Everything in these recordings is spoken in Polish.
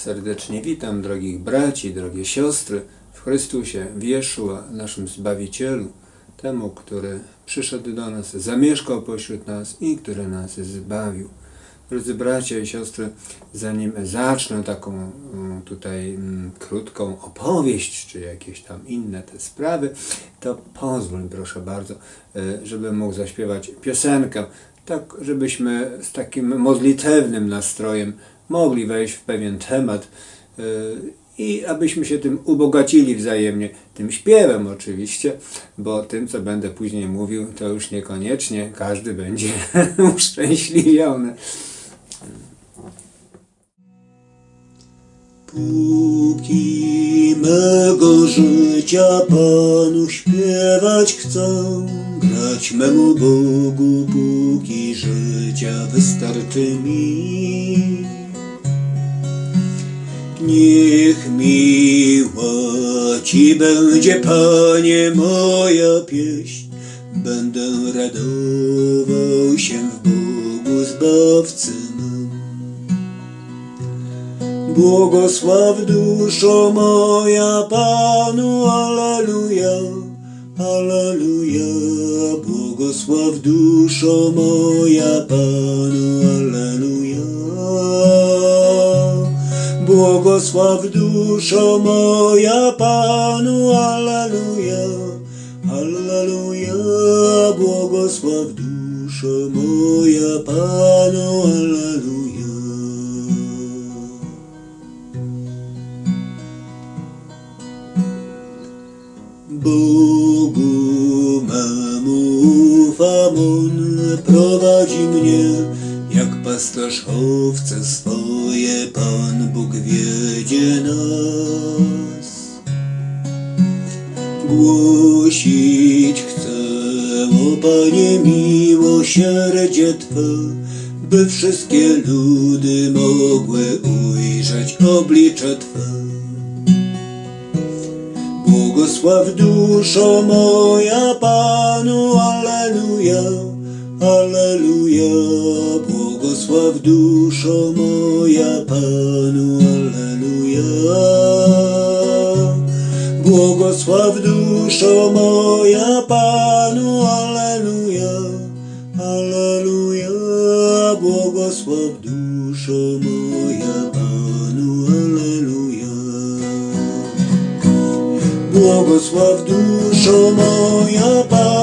Serdecznie witam drogich braci, drogie siostry w Chrystusie, w Jeszua, naszym Zbawicielu, temu, który przyszedł do nas, zamieszkał pośród nas i który nas zbawił. Drodzy bracia i siostry, zanim zacznę taką mm, tutaj mm, krótką opowieść, czy jakieś tam inne te sprawy, to pozwól proszę bardzo, e, żebym mógł zaśpiewać piosenkę, tak żebyśmy z takim modlitewnym nastrojem mogli wejść w pewien temat e, i abyśmy się tym ubogacili wzajemnie, tym śpiewem oczywiście, bo tym, co będę później mówił, to już niekoniecznie każdy będzie uszczęśliwiony. Póki mego życia Panu śpiewać chcę, grać memu Bogu, póki życia wystarczy mi. Niech miła Ci będzie, Panie, moja pieśń, będę radował się w Bogu Zbawcy mym. Błogosław duszo moja Panu, Alleluja, Alleluja. Błogosław duszo moja Panu, Błogosław duszo moja Panu, Alleluja, Alleluja. Błogosław duszo moja Panu, Alleluja. Bogu memu ufam, On prowadzi mnie, jak pasterz owce swoje, Pan Bóg wiedzie nas. Głosić chcę, o Panie, miłosierdzie Twe, by wszystkie ludy mogły ujrzeć oblicze Twe. Błogosław duszo moja Panu, Alleluja, Alleluja. Błogosław duszo moja Panu, Alleluja. Błogosław duszo moja Panu, Alleluja, Alleluja. Błogosław duszo moja Panu, Alleluja. Błogosław duszo moja Panu,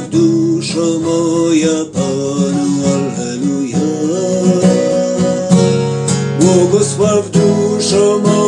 duszo moja Panu, Alleluja. Błogosław duszo moja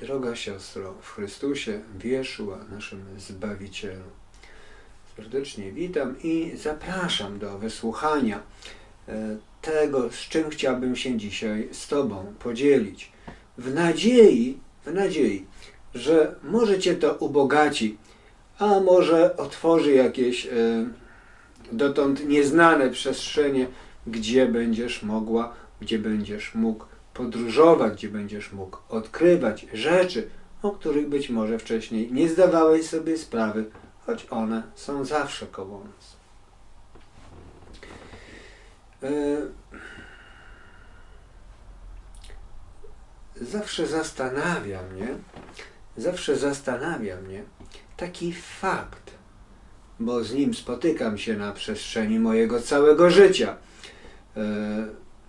droga siostro w Chrystusie, w Jeszua, naszym Zbawicielu. Serdecznie witam i zapraszam do wysłuchania e, tego, z czym chciałbym się dzisiaj z Tobą podzielić. W nadziei, w nadziei, że może Cię to ubogaci, a może otworzy jakieś e, dotąd nieznane przestrzenie, gdzie będziesz mogła, gdzie będziesz mógł podróżować, gdzie będziesz mógł odkrywać rzeczy, o których być może wcześniej nie zdawałeś sobie sprawy, choć one są zawsze koło nas. E, Zawsze zastanawia mnie, zawsze zastanawia mnie taki fakt, bo z nim spotykam się na przestrzeni mojego całego życia.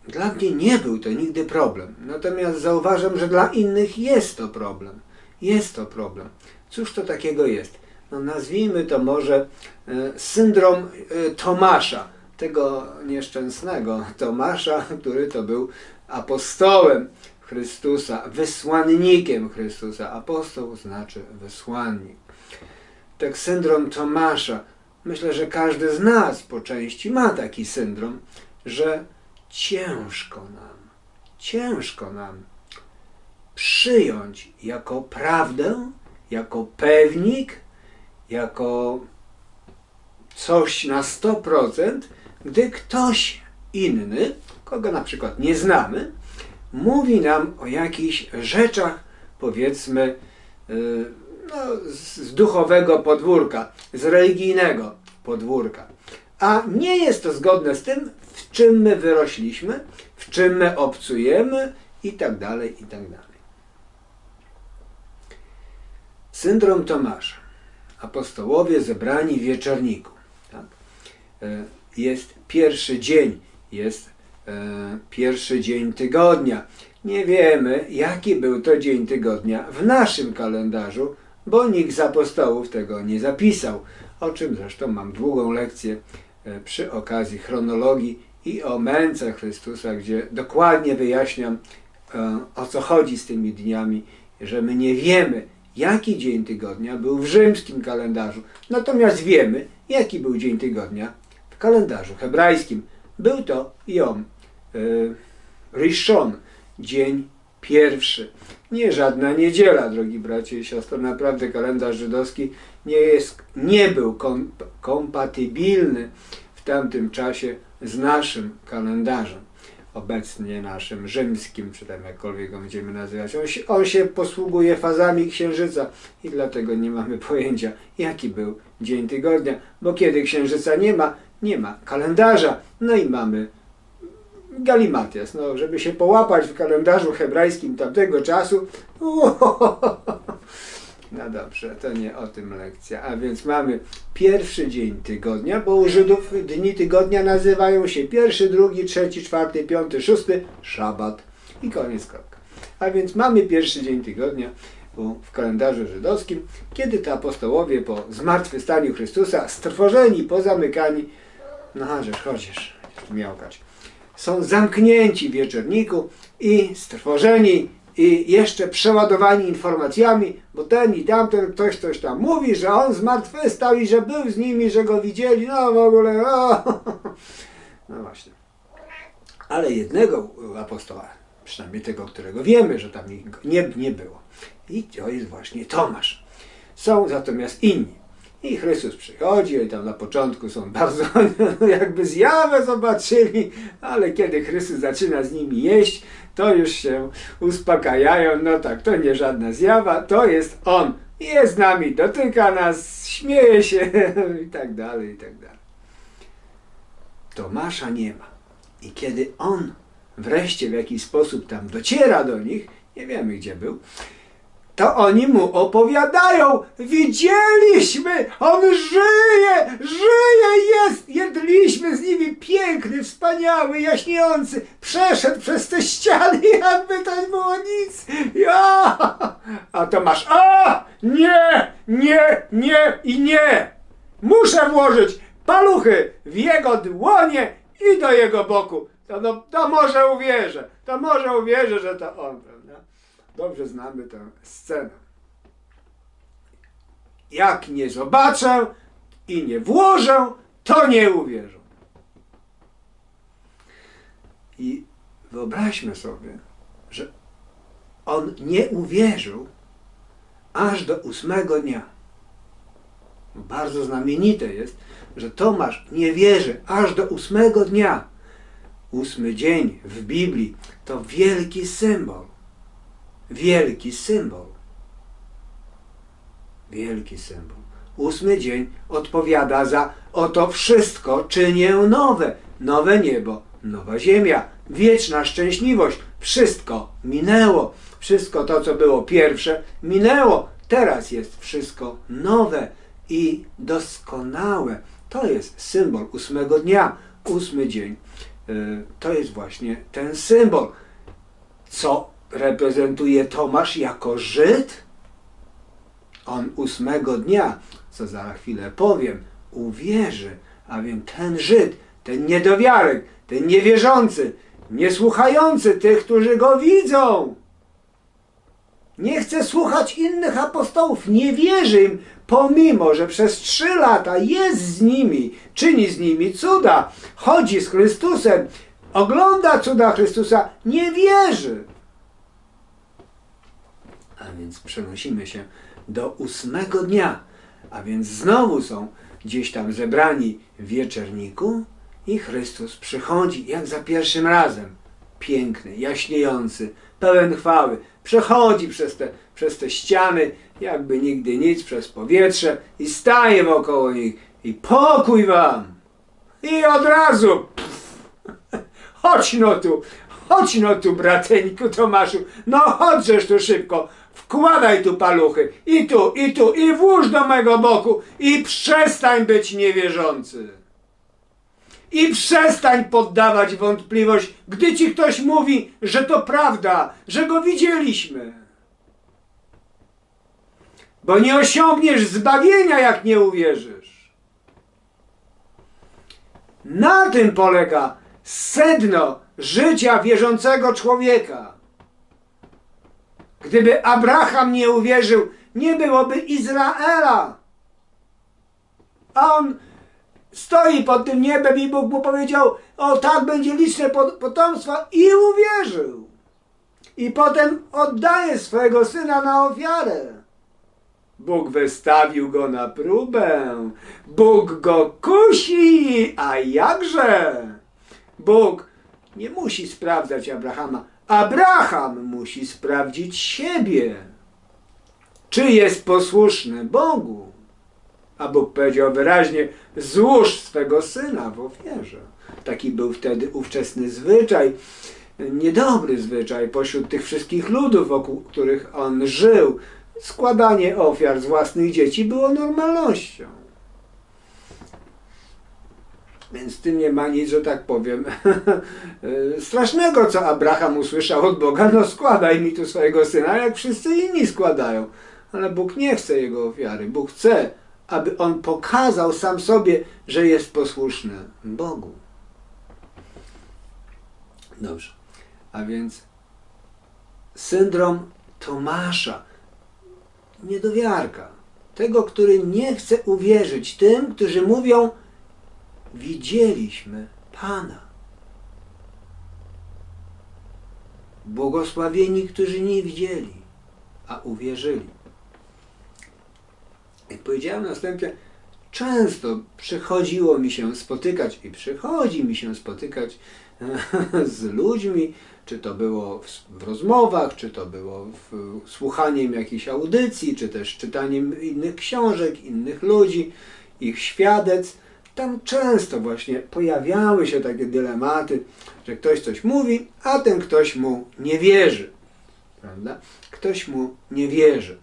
Dla mnie nie był to nigdy problem, natomiast zauważam, że dla innych jest to problem. Jest to problem. Cóż to takiego jest? No nazwijmy to może e, syndrom e, Tomasza, tego nieszczęsnego Tomasza, który to był apostołem Chrystusa, wysłannikiem Chrystusa. Apostoł znaczy wysłannik. Tak syndrom Tomasza. Myślę, że każdy z nas po części ma taki syndrom, że ciężko nam, ciężko nam przyjąć jako prawdę, jako pewnik, jako coś na 100%, gdy ktoś inny, kogo na przykład nie znamy, mówi nam o jakichś rzeczach, powiedzmy, yy, no, z duchowego podwórka, z religijnego podwórka. A nie jest to zgodne z tym, w czym my wyrośliśmy, w czym my obcujemy i tak dalej, i tak dalej. Syndrom Tomasza. Apostołowie zebrani w wieczorniku. Tak? E, Jest pierwszy dzień, jest e, pierwszy dzień tygodnia. Nie wiemy, jaki był to dzień tygodnia w naszym kalendarzu, bo nikt z apostołów tego nie zapisał. O czym zresztą mam długą lekcję przy okazji chronologii i o męce Chrystusa, gdzie dokładnie wyjaśniam, e, o co chodzi z tymi dniami, że my nie wiemy, jaki dzień tygodnia był w rzymskim kalendarzu. Natomiast wiemy, jaki był dzień tygodnia w kalendarzu hebrajskim. Był to Jom y, Rishon, dzień pierwszy. Nie żadna niedziela, drogi bracie i siostry. Naprawdę kalendarz żydowski nie, jest, nie był kom, kompatybilny w tamtym czasie z naszym kalendarzem. Obecnie naszym rzymskim, czy tam jakkolwiek go będziemy nazywać. On się, on się posługuje fazami księżyca i dlatego nie mamy pojęcia, jaki był dzień tygodnia, bo kiedy księżyca nie ma, nie ma kalendarza. No i mamy galimatias, no, żeby się połapać w kalendarzu hebrajskim tamtego czasu. No dobrze, to nie o tym lekcja. A więc mamy pierwszy dzień tygodnia, bo u Żydów dni tygodnia nazywają się pierwszy, drugi, trzeci, czwarty, piąty, szósty, szabat i koniec kropka. A więc mamy pierwszy dzień tygodnia w kalendarzu żydowskim, kiedy to apostołowie po zmartwychwstaniu Chrystusa, stworzeni, pozamykani, no żeż chodzisz, miałkać, są zamknięci w wieczorniku i strwożeni i jeszcze przeładowani informacjami, bo ten i tamten ktoś coś tam mówi, że on zmartwychwstał i że był z nimi, że go widzieli, no w ogóle, o. no właśnie. Ale jednego apostoła, przynajmniej tego, którego wiemy, że tam nie, nie było. I to jest właśnie Tomasz. Są natomiast inni. I Chrystus przychodzi, i tam na początku są bardzo no, jakby zjawę zobaczyli, ale kiedy Chrystus zaczyna z nimi jeść, to już się uspokajają. No tak, to nie żadna zjawa, to jest On. Jest z nami, dotyka nas, śmieje się i tak dalej, i tak dalej. Tomasza nie ma. I kiedy on wreszcie w jakiś sposób tam dociera do nich, nie wiemy gdzie był, to oni mu opowiadają, widzieliśmy, on żyje, żyje, jest, jedliśmy z nimi, piękny, wspaniały, jaśniejący, przeszedł przez te ściany, jakby to nie było nic. Ja! A Tomasz, a, nie, nie, nie i nie. Muszę włożyć paluchy w jego dłonie i do jego boku. To, no, to może uwierzę, to może uwierzę, że to on? Dobrze znamy tę scenę. Jak nie zobaczę i nie włożę, to nie uwierzę. I wyobraźmy sobie, że on nie uwierzył aż do ósmego dnia. Bardzo znamienite jest, że Tomasz nie wierzy aż do ósmego dnia. Ósmy dzień w Biblii to wielki symbol. Wielki symbol. Wielki symbol. Ósmy dzień odpowiada za oto wszystko czynię nowe. Nowe niebo, nowa ziemia, wieczna szczęśliwość. Wszystko minęło. Wszystko to, co było pierwsze, minęło. Teraz jest wszystko nowe i doskonałe. To jest symbol ósmego dnia. Ósmy dzień y, to jest właśnie ten symbol. Co reprezentuje Tomasz jako Żyd? On ósmego dnia, co za chwilę powiem, uwierzy, a więc ten Żyd, ten niedowiarek, ten niewierzący, niesłuchający tych, którzy go widzą. Nie chce słuchać innych apostołów, nie wierzy im, pomimo że przez trzy lata jest z nimi, czyni z nimi cuda, chodzi z Chrystusem, ogląda cuda Chrystusa, nie wierzy. A więc przenosimy się do ósmego dnia, a więc znowu są gdzieś tam zebrani w wieczerniku i Chrystus przychodzi jak za pierwszym razem. Piękny, jaśniejący, pełen chwały. Przechodzi przez te, przez te ściany, jakby nigdy nic, przez powietrze i staje wokoło nich i pokój wam. I od razu pff, chodź no tu, chodź no tu brateńku Tomaszu, no chodźesz tu szybko, wkładaj tu paluchy i tu, i tu, i włóż do mego boku i przestań być niewierzący. I przestań poddawać wątpliwość, gdy ci ktoś mówi, że to prawda, że go widzieliśmy. Bo nie osiągniesz zbawienia, jak nie uwierzysz. Na tym polega sedno życia wierzącego człowieka. Gdyby Abraham nie uwierzył, nie byłoby Izraela. A on stoi pod tym niebem i Bóg mu powiedział, o tak będzie liczne pot- potomstwo i uwierzył. I potem oddaje swojego syna na ofiarę. Bóg wystawił go na próbę. Bóg go kusi, a jakże? Bóg nie musi sprawdzać Abrahama. Abraham musi sprawdzić siebie. Czy jest posłuszny Bogu? A Bóg powiedział wyraźnie: złóż swego syna w ofierze. Taki był wtedy ówczesny zwyczaj, niedobry zwyczaj pośród tych wszystkich ludów, wokół których on żył. Składanie ofiar z własnych dzieci było normalnością. Więc tym nie ma nic, że tak powiem, strasznego, co Abraham usłyszał od Boga. No składaj mi tu swojego syna, jak wszyscy inni składają. Ale Bóg nie chce jego ofiary. Bóg chce, aby on pokazał sam sobie, że jest posłuszny Bogu. Dobrze. A więc syndrom Tomasza, niedowiarka, tego, który nie chce uwierzyć tym, którzy mówią, widzieliśmy Pana. Błogosławieni, którzy nie widzieli, a uwierzyli. Jak powiedziałem następnie, często przychodziło mi się spotykać i przychodzi mi się spotykać z ludźmi, czy to było w, rozmowach, czy to było w, słuchaniem jakiejś audycji, czy też czytaniem innych książek, innych ludzi, ich świadectw. Tam często właśnie pojawiały się takie dylematy, że ktoś coś mówi, a ten ktoś mu nie wierzy. Prawda? Ktoś mu nie wierzy.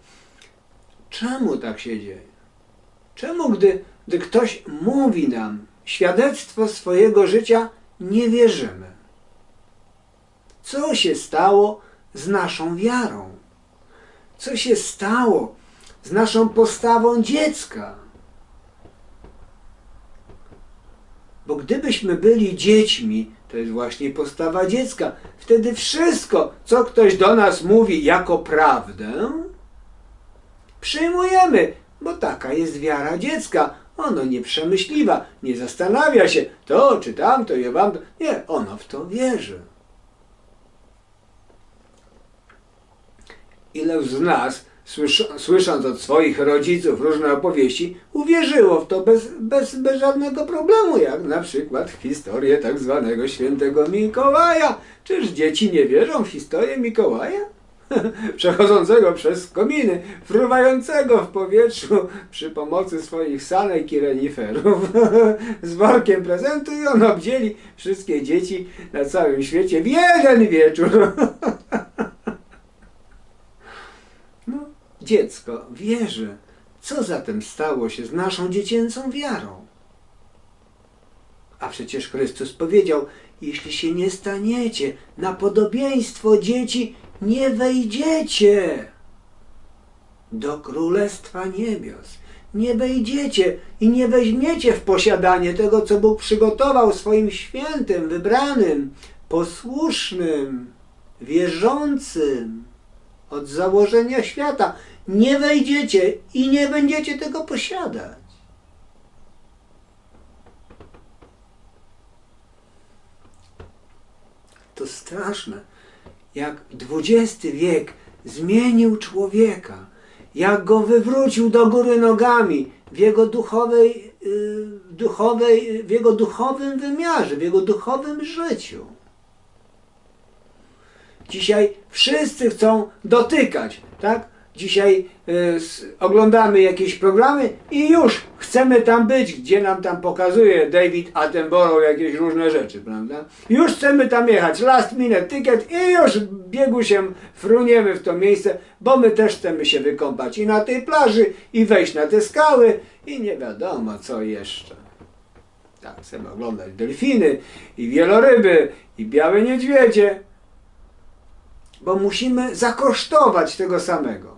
Czemu tak się dzieje? Czemu, gdy, gdy ktoś mówi nam świadectwo swojego życia, nie wierzymy? Co się stało z naszą wiarą? Co się stało z naszą postawą dziecka? Bo gdybyśmy byli dziećmi To jest właśnie postawa dziecka. Wtedy wszystko, co ktoś do nas mówi jako prawdę, przyjmujemy, bo taka jest wiara dziecka. Ono nie przemyśliwa, nie zastanawia się, to czy tamto, ja wam. Nie, ono w to wierzy. Ile z nas, słysząc od swoich rodziców różne opowieści, uwierzyło w to bez, bez, bez żadnego problemu, jak na przykład w historię tak zwanego świętego Mikołaja. Czyż dzieci nie wierzą w historię Mikołaja? Przechodzącego przez kominy, fruwającego w powietrzu przy pomocy swoich sanek i reniferów z workiem prezentu i on obdzieli wszystkie dzieci na całym świecie w jeden wieczór. No, dziecko wierzy. Co zatem stało się z naszą dziecięcą wiarą? A przecież Chrystus powiedział: Jeśli się nie staniecie na podobieństwo dzieci, nie wejdziecie do Królestwa Niebios. Nie wejdziecie i nie weźmiecie w posiadanie tego, co Bóg przygotował swoim świętym, wybranym, posłusznym, wierzącym od założenia świata. Nie wejdziecie i nie będziecie tego posiadać. To straszne, jak XX wiek zmienił człowieka, jak go wywrócił do góry nogami w jego duchowej, y, duchowej, w jego duchowym wymiarze, w jego duchowym życiu. Dzisiaj wszyscy chcą dotykać, tak? Dzisiaj y, oglądamy jakieś programy i już chcemy tam być, gdzie nam tam pokazuje David Attenborough jakieś różne rzeczy, prawda? Już chcemy tam jechać, last minute ticket i już biegu się fruniemy w to miejsce, bo my też chcemy się wykąpać i na tej plaży, i wejść na te skały i nie wiadomo co jeszcze. Tak, chcemy oglądać delfiny i wieloryby i białe niedźwiedzie bo musimy zakosztować tego samego.